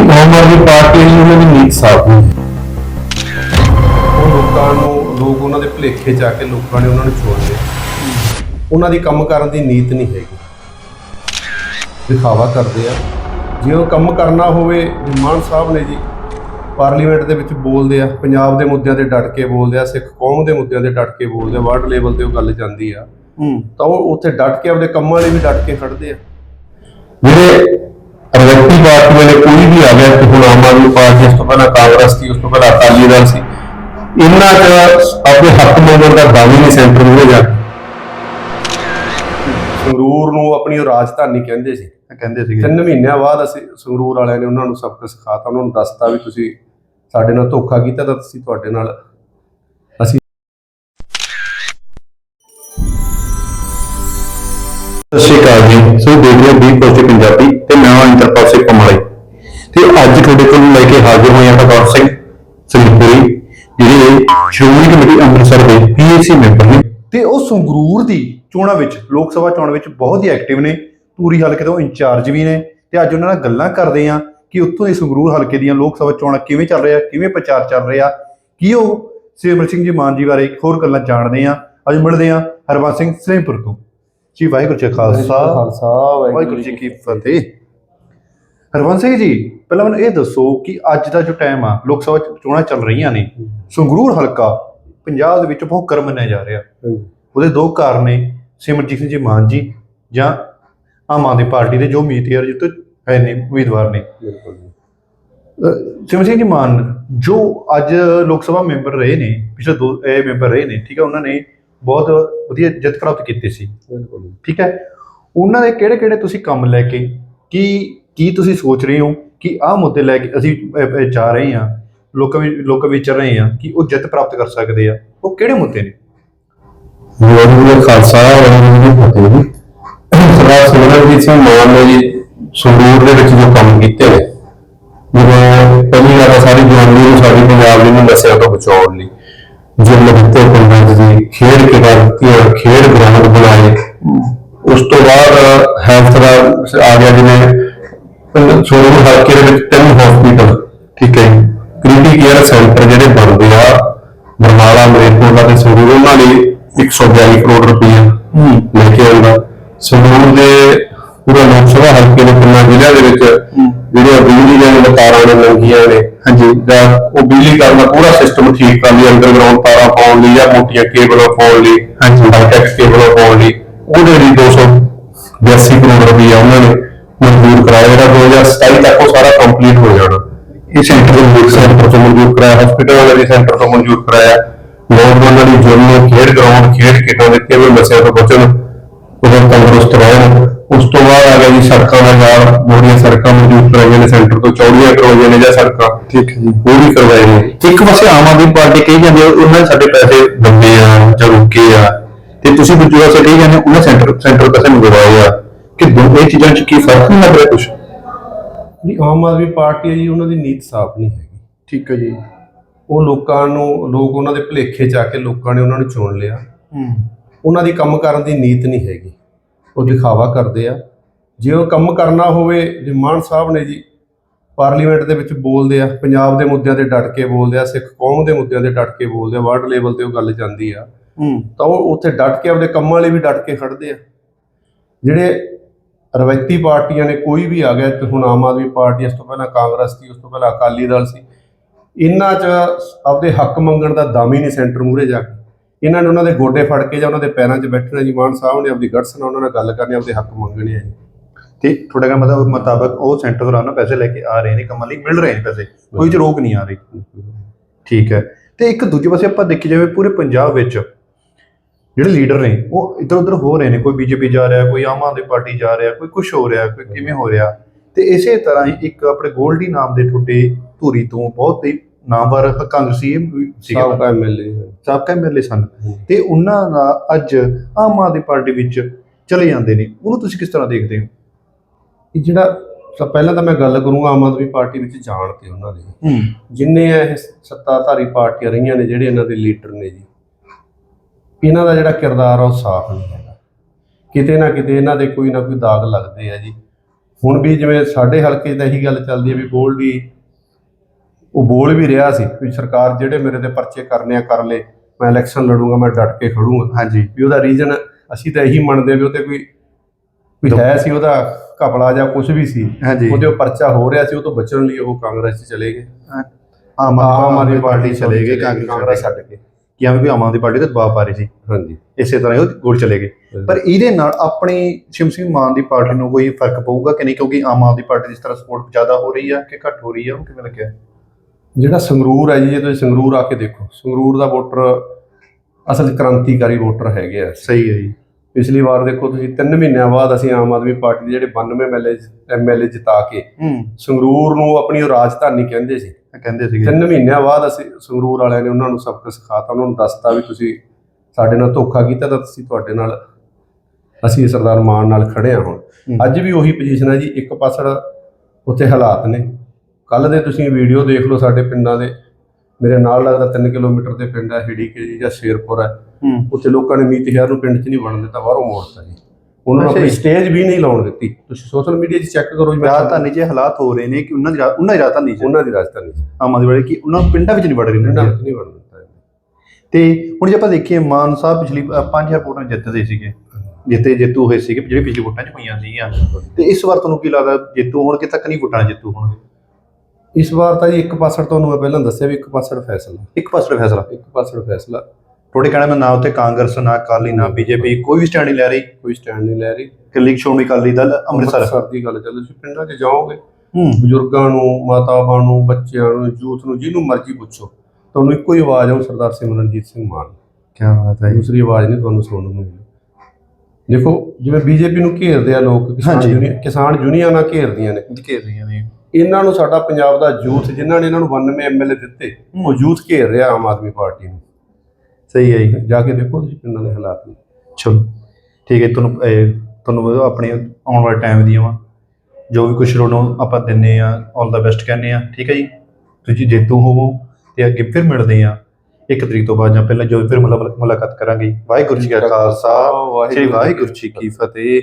Aam Aadmi party ਦੀ ਉਹਨਾਂ ਦੀ ਨੀਤ ਸਾਫ਼ ਨਹੀਂ ਉਹ ਲੋਕਾਂ ਨੂੰ ਲੋਕ ਉਹਨਾਂ ਦੇ ਭੁਲੇਖੇ ਚ ਆ ਕੇ ਲੋਕਾਂ ਨੇ ਉਹਨਾਂ ਨੂੰ ਚੁਣ ਲਿਆ। ਉਹਨਾਂ ਦੀ ਕੰਮ ਕਰਨ ਦੀ ਨੀਤ ਨਹੀਂ ਹੈਗੀ। ਦਿਖਾਵਾ ਕਰਦੇ ਆ। ਜੇ ਉਹ ਕੰਮ ਕਰਨਾ ਹੋਵੇ ਜੇ ਮਾਨ ਸਾਹਿਬ ਨੇ ਜੀ ਪਾਰਲੀਮੈਂਟ ਦੇ ਵਿੱਚ ਬੋਲਦੇ ਆ ਪੰਜਾਬ ਦੇ ਮੁੱਦਿਆਂ ਤੇ ਡਟ ਕੇ ਬੋਲਦੇ ਆ ਸਿੱਖ ਕੌਮ ਦੇ ਮੁੱਦਿਆਂ ਤੇ ਡਟ ਕੇ ਬੋਲਦੇ ਆ ਵਰਲਡ ਲੈਵਲ ਤੇ ਉਹ ਗੱਲ ਜਾਂਦੀ ਆ। ਹੂੰ। ਤਾਂ ਉਹ ਉੱਥੇ ਡਟ ਕੇ ਆਪਦੇ ਕੰਮਾਂ ਲਈ ਵੀ ਡਟ ਕੇ ਖੜਦੇ ਆ। ਜਿਹੜੇ ਪਾਰਟੀ ਵਾਲੇ ਕੋਈ ਵੀ ਆ ਗਿਆ ਕਿ ਹੁਣ ਆਮ ਆਦਮੀ ਪਾਰਟੀ ਉਸ ਤੋਂ ਪਹਿਲਾਂ ਕਾਂਗਰਸ ਸੀ ਉਸ ਤੋਂ ਪਹਿਲਾਂ ਅਕਾਲੀ ਦਲ ਸੀ। ਇਹਨਾਂ 'ਚ ਆਪਣੇ ਹੱਕ ਮੰਗਣ ਦਾ ਦਾਅਵੇ ਨਹੀਂ ਸੈਂਟਰ ਨੂੰ ਹੋ ਜਾ ਸੰਗਰੂਰ ਨੂੰ ਆਪਣੀ ਰਾਜਧਾਨੀ ਕਹਿੰਦੇ ਸੀ। ਕਹਿੰਦੇ ਸੀਗੇ। ਤਿੰਨ ਮਹੀਨਿਆਂ ਬਾਅਦ ਅਸੀਂ ਸੰਗਰੂਰ ਵਾਲਿਆਂ ਨੇ ਉਹਨਾਂ ਨੂੰ ਸਬਕ ਸਿਖਾਤਾ ਉਹਨਾਂ ਨੂੰ ਦੱਸਤਾ ਵੀ ਤੁਸੀਂ ਸਾਡੇ ਨਾਲ ਧੋਖਾ ਕੀਤਾ ਤਾਂ ਅਸੀਂ ਤੁਹਾਡੇ ਨਾਲ ਅਸੀਂ ਸਤਿ ਸ਼੍ਰੀ ਅਕਾਲ ਜੀ। ਸੋ ਦੇਖ ਰਹੇ ਹੋ ਬੀ ਪੋਸਟ ਪੰਜਾਬੀ ਇੰਦਰਪਾਲ ਸਿੰਘ ਕਮਲੇ ਤੇ ਅੱਜ ਤੁਹਾਡੇ ਕੋਲ ਲੈ ਕੇ ਹਾਜ਼ਰ ਹੋਏ ਹਾਂ ਬਤੌਰ ਸਿੰਘ ਸਿੰਘਪੁਰੀ ਜਿਹੜੇ ਸ਼੍ਰੋਮਣੀ ਕਮੇਟੀ ਅੰਮ੍ਰਿਤਸਰ ਦੇ ਪੀਏਸੀ ਮੈਂਬਰ ਨੇ। ਤੇ ਉਹ ਸੰਗਰੂਰ ਦੀ ਚੋਣਾਂ ਵਿੱਚ ਲੋਕ ਸਭਾ ਚੋਣ ਵਿੱਚ ਬਹੁਤ ਹੀ ਐਕਟਿਵ ਨੇ ਪੂਰੀ ਹਲਕੇ ਤੋਂ ਇੰਚਾਰਜ ਵੀ ਨੇ ਤੇ ਅੱਜ ਉਹਨਾਂ ਨਾਲ ਗੱਲਾਂ ਕਰਦੇ ਆ ਕਿ ਉੱਥੋਂ ਦੀ ਸੰਗਰੂਰ ਹਲਕੇ ਦੀਆਂ ਲੋਕ ਸਭਾ ਚੋਣਾਂ ਕਿਵੇਂ ਚੱਲ ਰਿਹਾ ਕਿਵੇਂ ਪ੍ਰਚਾਰ ਚੱਲ ਰਿਹਾ। ਕੀ ਉਹ ਸਿਮਰਨ ਸਿੰਘ ਜੀ ਮਾਨ ਜੀ ਬਾਰੇ ਹੋਰ ਗੱਲਾਂ ਜਾਣਦੇ ਆ। ਅੱਜ ਮਿਲਦੇ ਆ ਹਰਬੰਸ ਸਿੰਘ ਸਲੇਮਪੁਰ ਤੋਂ। ਜੀ ਵਾਹਿਗੁਰੂ ਜੀ ਖਾਲਸਾ। ਵਾਹਿਗੁਰੂ ਜੀ ਕੀ ਫਤਿਹ। ਹਰਵੰਸ ਸਿੰਘ ਜੀ ਪਹਿਲਾਂ ਮੈਨੂੰ ਇਹ ਦੱਸੋ ਕਿ ਅੱਜ ਦਾ ਜੋ ਟਾਈਮ ਆ ਲੋਕ ਸਭਾ ਚੋਣਾਂ ਚੱਲ ਰਹੀਆਂ ਨੇ ਸੰਗਰੂਰ ਹਲਕਾ ਪੰਜਾਬ ਦੇ ਵਿੱਚ ਬਹੁਤ ਗਰਮ ਮੰਨਿਆ ਜਾ ਰਿਹਾ। ਉਹਦੇ ਦੋ ਕਾਰਨ ਨੇ ਸਿਮਰਜੀਤ ਸਿੰਘ ਜੀ ਮਾਨ ਜੀ ਜਾਂ ਆਮ ਆਦਮੀ ਪਾਰਟੀ ਦੇ ਜੋ ਉਮੀਦਵਾਰ ਜਿੱਤ ਹੈ ਨੇ ਉਮੀਦਵਾਰ ਨੇ। ਸਿਮਰ ਸਿੰਘ ਜੀ ਮਾਨ ਜੋ ਅੱਜ ਲੋਕ ਸਭਾ ਮੈਂਬਰ ਰਹੇ ਨੇ ਪਿਛਲੇ ਦੋ ਇਹ ਮੈਂਬਰ ਰਹੇ ਨੇ ਠੀਕ ਹੈ ਉਹਨਾਂ ਨੇ ਬਹੁਤ ਵਧੀਆ ਜਿੱਤ ਪ੍ਰਾਪਤ ਕੀਤੀ ਸੀ। ਠੀਕ ਹੈ ਉਹਨਾਂ ਦੇ ਕਿਹੜੇ ਕਿਹੜੇ ਤੁਸੀਂ ਕੰਮ ਲੈ ਕੇ ਕੀ ਕੀ ਤੁਸੀਂ ਸੋਚ ਰਹੇ ਹੋ ਕਿ ਆਹ ਮੁੱਦੇ ਲੈ ਕੇ ਅਸੀਂ ਜਾ ਰਹੇ ਹਾਂ, ਲੋਕਾਂ ਵਿੱਚ ਲੋਕਾਂ ਵਿੱਚ ਰਹੇ ਹਾਂ, ਕਿ ਉਹ ਜਿੱਤ ਪ੍ਰਾਪਤ ਕਰ ਸਕਦੇ ਆ? ਉਹ ਕਿਹੜੇ ਮੁੱਦੇ ਨੇ? ਵਾਹਿਗੁਰੂ ਜੀ ਖਾਲਸਾ, ਵਾਹਿਗੁਰੂ ਜੀ ਫਤਿਹ ਜੀ। ਸਰਦਾਰ ਸਿਮਰਨਜੀਤ ਸਿੰਘ ਮਾਨ ਨੇ ਜੀ ਸੰਗਰੂਰ ਦੇ ਵਿੱਚ ਜੋ ਕੰਮ ਕੀਤੇ ਨੇ ਜਿਵੇਂ ਪਹਿਲੀ ਗੱਲ ਸਾਰੀ ਜਵਾਨੀ ਨੂੰ ਸਾਡੀ ਪੰਜਾਬ ਦੀ ਨੂੰ ਨਸ਼ਿਆਂ ਤੋਂ ਬਚਾਉਣ ਲਈ। ਜਿੰਨ ਦਿੱਤੇ ਪਿੰਡਾਂ 'ਚ ਖੇਡ ਕੇ ਦਿੱਤੀਆਂ ਖੇਡ ਗਰਾਊਂਡ ਬਣਾਏ। ਉਸ ਤੋਂ ਬਾਅਦ ਹੈਲਥ ਦਾ ਆ ਗਿਆ ਜਿਵੇਂ ਸੰਗਰੂਰ ਹਲਕੇ ਦੇ ਵਿੱਚ ਤਿੰਨ ਹਸਪੀਟਲ ਠੀਕ ਹੈ ਕ੍ਰਿਟੀ ਕੇਅਰ ਸੈਂਟਰ ਜਿਹੜੇ ਬਣਦੇ ਆ ਬਰਨਾਲਾ ਮਰੇਕੋਟਲਾ ਤੇ ਸੰਗਰੂਰ ਉਹਨਾਂ ਲਈ 142 ਕਰੋੜ ਰੁਪਏ ਲੈ ਕੇ ਆਉਂਦਾ। ਸੰਗਰੂਰ ਦੇ ਪੂਰਾ ਲੋਕ ਸਭਾ ਹਲਕੇ ਦੇ ਤਿੰਨਾਂ ਜ਼ਿਲ੍ਹਿਆਂ ਦੇ ਵਿੱਚ ਜਿਹੜੀਆਂ ਬਿਜਲੀ ਦੀਆਂ ਤਾਰਾਂ ਨੇ ਲੰਗੀਆਂ ਨੇ ਹਾਂਜੀ। ਦਾ ਉਹ ਬਿਜਲੀ ਕਰਨ ਦਾ ਪੂਰਾ ਸਿਸਟਮ ਠੀਕ ਕਰਨ ਲਈ ਅੰਡਰਗਰਾਉਂਡ ਤਾਰਾਂ ਪਾਉਣ ਲਈ ਜਾਂ ਮੋਟੀਆਂ ਕੇਬਲਾਂ ਪਾਉਣ ਲਈ ਹਾਂਜੀ। ਹਾਈਟੈਕ ਕੇਬਲਾਂ ਪਾਉਣ ਲਈ ਉਹਦੇ ਲਈ 282 ਕਰੋੜ ਰੁਪਏ ਉਹਨਾਂ ਨੇ ਮਨਜ਼ੂਰ ਕਰਾਇਆ ਜਿਹੜਾ 2027 ਤੱਕ ਉਹ ਸਾਰਾ ਕੰਪਲੀਟ ਹੋ ਜਾਣਾ। ਇਹ ਸੈਂਟਰ ਦੇ ਮਨਜ਼ੂਰ ਸੈਂਟਰ ਤੋਂ ਮਨਜ਼ੂਰ ਕਰਾਇਆ ਹਸਪੀਟਲ ਵਾਲੇ ਵੀ ਸੈਂਟਰ ਤੋਂ ਮਨਜ਼ੂਰ ਕਰਾਇਆ। ਨੌਜਵਾਨਾਂ ਦੀ ਜਿੰਮ ਖੇਡ ਗਰਾਊਂਡ ਖੇਡ ਕਿਟਾਂ ਦਿੱਤੀਆਂ ਵੀ ਨਸ਼ਿਆਂ ਤੋਂ ਬਚਣ ਉਹ ਤੰਦਰੁਸਤ ਰਹਿਣ। ਉਸ ਤੋਂ ਬਾਅਦ ਆ ਗਿਆ ਜੀ ਸੜਕਾਂ ਦਾ ਨਾਲ ਮੋੜੀਆਂ ਸੜਕਾਂ ਮਨਜ਼ੂਰ ਕਰਾਈਆਂ ਨੇ ਸੈਂਟਰ ਤੋਂ ਚੌੜੀਆਂ ਕਰਵਾਈਆਂ ਨੇ ਜਾਂ ਸੜਕਾਂ। ਠੀਕ ਹੈ ਜੀ। ਉਹ ਵੀ ਕਰਵਾਏ ਨੇ। ਇੱਕ ਪਾਸੇ ਆਮ ਆਦਮੀ ਪਾਰਟੀ ਕਹੀ ਜਾਂਦੀ ਹੈ ਉਹਨਾਂ ਨੇ ਸਾਡੇ ਪੈਸੇ ਦੰਦੇ ਆ ਜਾਂ ਰੁਕੇ ਆ। ਤੇ ਤੁਸੀਂ ਦੂਜੇ ਪਾਸੇ ਕਹੀ ਜਾਂਦੇ ਉਹਨਾਂ ਸੈਂਟਰ ਸੈਂਟਰ ਪੈਸੇ ਮੰਗਵਾਏ ਆ। ਦੋਵੇਂ ਚੀਜ਼ਾਂ 'ਚ ਕੀ ਫ਼ਰਕ ਨਹੀਂ ਲੱਗ ਰਿਹਾ ਕੁਛ? ਨਹੀਂ ਆਮ ਆਦਮੀ ਪਾਰਟੀ ਹੈ ਜੀ ਉਹਨਾਂ ਦੀ ਨੀਤ ਸਾਫ਼ ਨਹੀਂ ਹੈਗੀ। ਠੀਕ ਹੈ ਜੀ। ਉਹ ਲੋਕਾਂ ਨੂੰ ਲੋਕ ਉਹਨਾਂ ਦੇ ਭੁਲੇਖੇ ਚ ਆ ਕੇ ਲੋਕਾਂ ਨੇ ਉਹਨਾਂ ਨੂੰ ਚੁਣ ਲਿਆ। ਹੂੰ। ਉਹਨਾਂ ਦੀ ਕੰਮ ਕਰਨ ਦੀ ਨੀਤ ਨਹੀਂ ਹੈਗੀ। ਉਹ ਦਿਖਾਵਾ ਕਰਦੇ ਆ। ਜੇ ਉਹ ਕੰਮ ਕਰਨਾ ਹੋਵੇ ਜੇ ਮਾਨ ਸਾਹਿਬ ਨੇ ਜੀ ਪਾਰਲੀਮੈਂਟ ਦੇ ਵਿੱਚ ਬੋਲਦੇ ਆ ਪੰਜਾਬ ਦੇ ਮੁੱਦਿਆਂ ਤੇ ਡਟ ਕੇ ਬੋਲਦੇ ਆ ਸਿੱਖ ਕੌਮ ਦੇ ਮੁੱਦਿਆਂ ਤੇ ਡਟ ਕੇ ਬੋਲਦੇ ਆ ਵਰਲਡ ਲੈਵਲ ਤੇ ਉਹ ਗੱਲ ਜਾਂਦੀ ਆ ਹੂੰ। ਤਾਂ ਉਹ ਉੱਥੇ ਡਟ ਕੇ ਆਪਦੇ ਕੰਮਾਂ ਲਈ ਵੀ ਡਟ ਕੇ ਖੜਦੇ ਆ। ਜਿਹੜੇ ਰਵਾਇਤੀ ਪਾਰਟੀਆਂ ਨੇ ਕੋਈ ਵੀ ਆ ਗਿਆ ਤੇ ਹੁਣ ਆਮ ਆਦਮੀ ਪਾਰਟੀ ਇਸ ਤੋਂ ਪਹਿਲਾਂ ਕਾਂਗਰਸ ਸੀ ਉਸ ਤੋਂ ਪਹਿਲਾਂ ਅਕਾਲੀ ਦਲ ਸੀ। ਇਹਨਾਂ 'ਚ ਆਪਦੇ ਹੱਕ ਮੰਗਣ ਦਾ ਦਮ ਹੀ ਨਹੀਂ ਸੈਂਟਰ ਮੂਹਰੇ ਜਾ ਕੇ। ਇਹਨਾਂ ਨੇ ਉਹਨਾਂ ਦੇ ਗੋਡੇ ਫੜ ਕੇ ਜਾਂ ਉਹਨਾਂ ਦੇ ਪੈਰਾਂ 'ਚ ਬੈਠਣਾ ਜੀ। ਮਾਨ ਸਾਹਿਬ ਨੇ ਆਪਦੀ ਗੜਸ ਨਾਲ ਉਹਨਾਂ ਨਾਲ ਗੱਲ ਕਰਨੀ ਆਪਦੇ ਹੱਕ ਮੰਗਣੇ ਆ ਜੀ। ਤੇ ਤੁਹਾਡੇ ਦਾ ਮਤਲਬ ਮੁਤਾਬਕ ਉਹ ਸੈਂਟਰ ਦੌਰਾਨ ਪੈਸੇ ਲੈ ਕੇ ਆ ਰਹੇ ਨੇ ਕੰਮਾਂ ਲਈ ਮਿਲ ਰਹੇ ਨੇ ਪੈਸੇ। ਕੋਈ ਚ ਰੋਕ ਨਹੀਂ ਆ ਰਹੀ। ਠੀਕ ਹੈ। ਤੇ ਇੱਕ ਦੂਜੇ ਪਾਸੇ ਆਪਾਂ ਦੇਖੀ ਜਾਵੇ ਪੂਰੇ ਪੰਜਾਬ ਵਿੱਚ ਜਿਹੜੇ ਲੀਡਰ ਨੇ ਉਹ ਇੱਧਰ ਉੱਧਰ ਹੋ ਰਹੇ ਨੇ ਕੋਈ ਬੀਜੇਪੀ ਜਾ ਰਿਹਾ ਕੋਈ ਆਮ ਆਦਮੀ ਪਾਰਟੀ ਜਾ ਰਿਹਾ ਕੋਈ ਕੁਝ ਹੋ ਰਿਹਾ ਕੋਈ ਕਿਵੇਂ ਹੋ ਰਿਹਾ। ਤੇ ਇਸੇ ਤਰ੍ਹਾਂ ਹੀ ਇੱਕ ਆਪਣੇ ਗੋਲਡੀ ਨਾਮ ਦੇ ਟੁੱਟੇ ਧੂਰੀ ਤੋਂ ਬਹੁਤ ਹੀ ਨਾਮਵਰ ਕਾਂਗਰਸੀ ਸੀਗਾ। ਸਾਬਕਾ ਐਮਐਲਏ ਸਾਬਕਾ ਐਮਐਲਏ ਸਨ। ਤੇ ਉਹਨਾਂ ਦਾ ਅੱਜ ਆਮ ਆਦਮੀ ਪਾਰਟੀ ਵਿੱਚ ਚਲੇ ਜਾਂਦੇ ਨੇ। ਉਹਨੂੰ ਤੁਸੀਂ ਕਿਸ ਤਰ੍ਹਾਂ ਦੇਖਦੇ ਹੋ? ਇਹ ਜਿਹੜਾ ਸਭ ਪਹਿਲਾਂ ਤਾਂ ਮੈਂ ਗੱਲ ਕਰੂੰਗਾ ਆਮ ਆਦਮੀ ਪਾਰਟੀ ਵਿੱਚ ਜਾਣ ਤੇ ਉਹਨਾਂ ਦੇ। ਜਿੰਨੇ ਇਹ ਸੱਤਾਧਾਰੀ ਪਾਰਟੀਆਂ ਰਹੀਆਂ ਨੇ ਜਿਹੜੇ ਇਹਨਾਂ ਦੇ ਲੀਡਰ ਨੇ ਜੀ ਇਹਨਾਂ ਦਾ ਜਿਹੜਾ ਕਿਰਦਾਰ ਆ ਉਹ ਸਾਫ਼ ਨਹੀਂ ਹੈਗਾ। ਕਿਤੇ ਨਾ ਕਿਤੇ ਇਹਨਾਂ ਦੇ ਕੋਈ ਨਾ ਕੋਈ ਦਾਗ ਲੱਗਦੇ ਆ ਜੀ। ਹੁਣ ਵੀ ਜਿਵੇਂ ਸਾਡੇ ਹਲਕੇ 'ਚ ਤਾਂ ਇਹੀ ਗੱਲ ਚੱਲਦੀ ਹੈ ਵੀ ਗੋਲਡੀ ਉਹ ਬੋਲ ਵੀ ਰਿਹਾ ਸੀ ਵੀ ਸਰਕਾਰ ਜਿਹੜੇ ਮੇਰੇ ਤੇ ਪਰਚੇ ਕਰਨੇ ਆ ਕਰ ਲੇ ਮੈਂ ਇਲੈਕਸ਼ਨ ਲੜੂੰਗਾ ਮੈਂ ਡਟ ਕੇ ਖੜੂੰਗਾ। ਹਾਂਜੀ ਵੀ ਉਹਦਾ ਰੀਜਨ ਅਸੀਂ ਤਾਂ ਇਹੀ ਮੰਨਦੇ ਵੀ ਉਹ ਤੇ ਕੋਈ ਕੋਈ ਹੈ ਸੀ ਉਹਦਾ ਘਪਲਾ ਜਾਂ ਕੁਝ ਵੀ ਸੀ। ਹਾਂਜੀ। ਉਹਦੇ ਉਹ ਪਰਚਾ ਹੋ ਰਿਹਾ ਸੀ ਉਹ ਤੋਂ ਬਚਣ ਲਈ ਉਹ ਕਾਂਗਰਸ 'ਚ ਚਲੇ ਗਏ। ਆਮ ਆਦਮੀ ਪਾਰਟੀ ਚਲੇ ਗਏ ਕਾਂਗਰਸ ਛੱਡ ਕੇ। ਕਿ ਐਵੇਂ ਵੀ ਆਮ ਆਦਮੀ ਪਾਰਟੀ ਤੇ ਦਬਾਅ ਪਾ ਰਹੀ ਸੀ। ਹਾਂਜੀ। ਇਸੇ ਤਰ੍ਹਾਂ ਹੀ ਉਹ ਗੁੜ ਚਲੇ ਗਏ। ਪਰ ਇਹਦੇ ਨਾਲ ਆਪਣੀ ਸ਼ਿਮ ਸਿੰਘ ਮਾਨ ਦੀ ਪਾਰਟੀ ਨੂੰ ਕੋਈ ਫ਼ਰਕ ਪਊਗਾ ਕਿ ਨਹੀਂ? ਕਿਉਂਕਿ ਆਮ ਆਦਮੀ ਪਾਰਟੀ ਦੀ ਇਸ ਤਰ੍ਹਾਂ ਸਪੋਰਟ ਜ਼ਿਆਦਾ ਹੋ ਰਹੀ ਆ ਕਿ ਘੱਟ ਹੋ ਰਹੀ ਆ ਉਹ ਕਿਵੇਂ ਲੱਗਿਆ? ਜਿਹੜਾ ਸੰਗਰੂਰ ਹੈ ਜੀ ਜੇ ਤੁਸੀਂ ਸੰਗਰੂਰ ਆ ਕੇ ਦੇਖੋ। ਸੰਗਰੂਰ ਦਾ ਵੋਟਰ ਅਸਲ ਕ੍ਰਾਂਤੀਕਾਰੀ ਵੋਟਰ ਹੈਗੇ ਆ। ਸਹੀ ਹੈ ਜੀ। ਪਿਛਲੀ ਵਾਰ ਦੇਖੋ ਤੁਸੀਂ 3 ਮਹੀਨਿਆਂ ਬਾਅਦ ਅਸੀਂ ਆਮ ਆਦਮੀ ਪਾਰਟੀ ਦੇ ਜਿਹੜੇ 92 ਐਮਐਲਏ ਐਮਐਲਏ ਜਿਤਾ ਕੇ ਸੰਗਰੂਰ ਨੂੰ ਆਪਣੀ ਰਾਜਧਾਨੀ ਕਹਿੰਦੇ ਸੀ। ਕਹਿੰਦੇ ਸੀਗੇ 3 ਮਹੀਨਿਆਂ ਬਾਅਦ ਅਸੀਂ ਸੰਗਰੂਰ ਵਾਲਿਆਂ ਨੇ ਉਹਨਾਂ ਨੂੰ ਸਬਕ ਸਿਖਾਤਾ ਉਹਨਾਂ ਨੂੰ ਦੱਸਤਾ ਵੀ ਤੁਸੀਂ ਸਾਡੇ ਨਾਲ ਧੋਖਾ ਕੀਤਾ ਤਾਂ ਅਸੀਂ ਤੁਹਾਡੇ ਨਾਲ ਅਸੀਂ ਸਰਦਾਰ ਮਾਨ ਨਾਲ ਖੜੇ ਹਾਂ ਹੁਣ। ਅੱਜ ਵੀ ਉਹੀ ਪੋਜੀਸ਼ਨ ਹੈ ਜੀ ਇੱਕ ਪਾਸੜ ਉੱਥੇ ਹਾਲਾਤ ਨੇ। ਕੱਲ ਦੇ ਤੁਸੀਂ ਵੀਡੀਓ ਦੇਖ ਲਓ ਸਾਡੇ ਪਿੰਡਾਂ ਦੇ। ਮੇਰੇ ਨਾਲ ਲੱਗਦਾ 3 ਕਿਲੋਮੀਟਰ ਦੇ ਪਿੰਡ ਹੈ ਹਿੜੀਕੇ ਜੀ ਜਾਂ ਸ਼ੇਰਪੁਰ ਹੈ। ਹੂੰ। ਉੱਥੇ ਲੋਕਾਂ ਨੇ ਮੀਤ ਹਜ਼ਾਰ ਨੂੰ ਪਿੰਡ 'ਚ ਨਹੀਂ ਵੜਨ ਦਿੱਤਾ ਬਾਹਰੋਂ ਮੋੜਤਾ ਜੀ। ਉਹਨਾਂ ਨੂੰ ਆਪਣੀ। ਸਟੇਜ ਵੀ ਨਹੀਂ ਲਾਉਣ ਦਿੱਤੀ। ਤੁਸੀਂ ਸੋਸ਼ਲ ਮੀਡੀਆ 'ਚ ਚੈੱਕ ਕਰੋ ਜੀ ਮੈਂ ਰਾਜਧਾਨੀ 'ਚ ਇਹ ਹਾਲਾਤ ਹੋ ਰਹੇ ਨੇ ਕਿ ਉਹਨਾਂ ਦੀ ਉਹਨਾਂ ਦੀ ਰਾਜਧਾਨੀ 'ਚ ਉਹਨਾਂ ਦੀ ਰਾਜਧਾਨੀ 'ਚ। ਆਮ ਆਦਮੀ ਪਾਰਟੀ ਕਿ ਉਹਨਾਂ ਨੂੰ ਪਿੰਡਾਂ ਵਿੱਚ ਨਹੀਂ ਵੜ ਰਹੀ ਪਿੰਡਾਂ ਉਹਨਾਂ ਵਿੱਚ ਨਹੀਂ ਵੜਨ ਦਿੱਤਾ ਤੇ ਹੁਣ ਜੇ ਆਪਾਂ ਦੇਖੀਏ ਮਾਨ ਸਾਹਿਬ ਪਿਛਲੀ 5000 ਵੋਟਾਂ ਜਿੱਤਦੇ ਸੀਗੇ। ਜਿੱਤੇ ਜੇਤੂ ਹੋਏ ਸੀਗੇ ਜਿਹੜੇ ਪਿਛਲੀ ਵੋਟਾਂ 'ਚ ਹੋਈਆਂ ਸੀਗੀਆਂ। ਤੇ ਇਸ ਵਾਰ ਤੁਹਾਨੂੰ ਕੀ ਲੱਗਦਾ ਜੇਤੂ ਹੋਣਗੇ ਤੱਕ ਨਹੀਂ ਵੋਟਾਂ ਜੇਤੂ ਹੋਣਗੇ? ਇਸ ਵਾਰ ਤਾਂ ਜੀ ਇੱਕ ਪਾਸੜ ਤੁਹਾਨੂੰ ਮੈਂ ਪਹਿਲਾਂ ਦੱਸਿਆ ਵੀ ਇੱਕ ਪਾਸੜ ਫੈਸਲਾ। ਇੱਕ ਪਾਸੇ ਫੈਸਲਾ। ਇੱਕ ਪਾਸੜ ਫੈਸਲਾ। ਤੁਹਾਡੇ ਕਹਿਣਾ ਮੈਂ ਨਾ ਉੱਥੇ ਕਾਂਗਰਸ ਨਾ ਅਕਾਲੀ ਨਾ ਬੀਜੇਪੀ ਕੋਈ ਵੀ ਸਟੈਂਡ ਨਹੀਂ ਲੈ ਰਹੀ। ਕੋਈ ਸਟੈਂਡ ਨਹੀਂ ਲੈ ਰਹੀ। ਕੱਲੀ ਸ਼੍ਰੋਮਣੀ ਅਕਾਲੀ ਦਲ ਅੰਮ੍ਰਿਤਸਰ। ਦੀ ਗੱਲ ਚੱਲ ਤੁਸੀਂ ਪਿੰਡਾਂ 'ਚ ਜਾਓਗੇ ਬਜ਼ੁਰਗਾਂ ਨੂੰ ਮਾਤਾਵਾਂ ਨੂੰ ਬੱਚਿਆਂ ਨੂੰ ਯੂਥ ਨੂੰ ਜਿਹਨੂੰ ਮਰਜ਼ੀ ਪੁੱਛੋ ਤੁਹਾਨੂੰ ਇੱਕੋ ਹੀ ਆਵਾਜ਼ ਆਉ ਸਰਦਾਰ ਸਿਮਰਨਜੀਤ ਸਿੰਘ ਮਾਨ ਕੀ ਬਾਤ ਹੈ ਦੂਸਰੀ ਆਵਾਜ਼ ਨਹੀਂ ਤੁਹਾਨੂੰ ਸੁਣਨ ਨੂੰ ਮਿਲੂ। ਦੇਖੋ ਜਿਵੇਂ ਬੀਜੇਪੀ ਨੂੰ ਘੇਰਦੇ ਆ ਲੋਕ ਕਿਸਾਨ। ਯੂਨੀਅਨ ਕਿਸਾਨ ਯੂਨੀਅਨਾਂ ਘੇਰਦੀਆਂ ਨੇ। ਘੇਰ ਰਹੀਆਂ ਨੇ। ਇਹਨਾਂ ਨੂੰ ਸਾਡਾ ਪੰਜਾਬ ਦਾ ਯੂਥ ਜਿਨ੍ਹਾਂ ਨੇ ਇਹਨਾਂ ਨੂੰ 92 ਐਮਐਲਏ ਦਿੱਤੇ ਉਹ ਯੂਥ ਘੇਰ ਰਿਹਾ ਆਮ ਆਦਮੀ ਪਾਰਟੀ ਨੂੰ। ਸਹੀ ਹੈ ਜੀ। ਜਾ ਕੇ ਦੇਖੋ ਤੁਸੀਂ ਪਿੰਡਾਂ ਦੇ ਹਾਲਾਤ ਨੂੰ ਚਲੋ ਠੀਕ ਹੈ ਤੁਹਾਨੂੰ ਇਹ, ਤੁਹਾਨੂੰ ਆਪਣੇ ਆਉਣ ਵਾਲੇ ਟਾਈਮ ਦੀਆਂ ਵਾ। ਜੋ ਵੀ ਕੁਝ ਤੁਹਾਨੂੰ ਆਪਾਂ ਦਿੰਨੇ ਆ ਆਲ ਦਾ ਬੈਸਟ ਕਹਿੰਦੇ ਆ। ਠੀਕ ਹੈ ਜੀ। ਤੁਸੀਂ ਜੇਤੂ ਹੋਵੋ ਤੇ ਅੱਗੇ ਫਿਰ ਮਿਲਦੇ ਆ। ਇੱਕ ਤਰੀਕ ਤੋਂ ਬਾਅਦ ਜਾਂ ਪਹਿਲਾਂ ਜੋ ਫਿਰ ਮੁਲਾ- ਮੁਲਾਕਾਤ ਕਰਾਂਗੇ। ਵਾਹਿਗੁਰੂ ਜੀ ਕਾ ਖਾਲਸਾ। ਸ੍ਰੀ ਵਾਹਿਗੁਰੂ ਜੀ ਕੀ ਫਤਿਹ।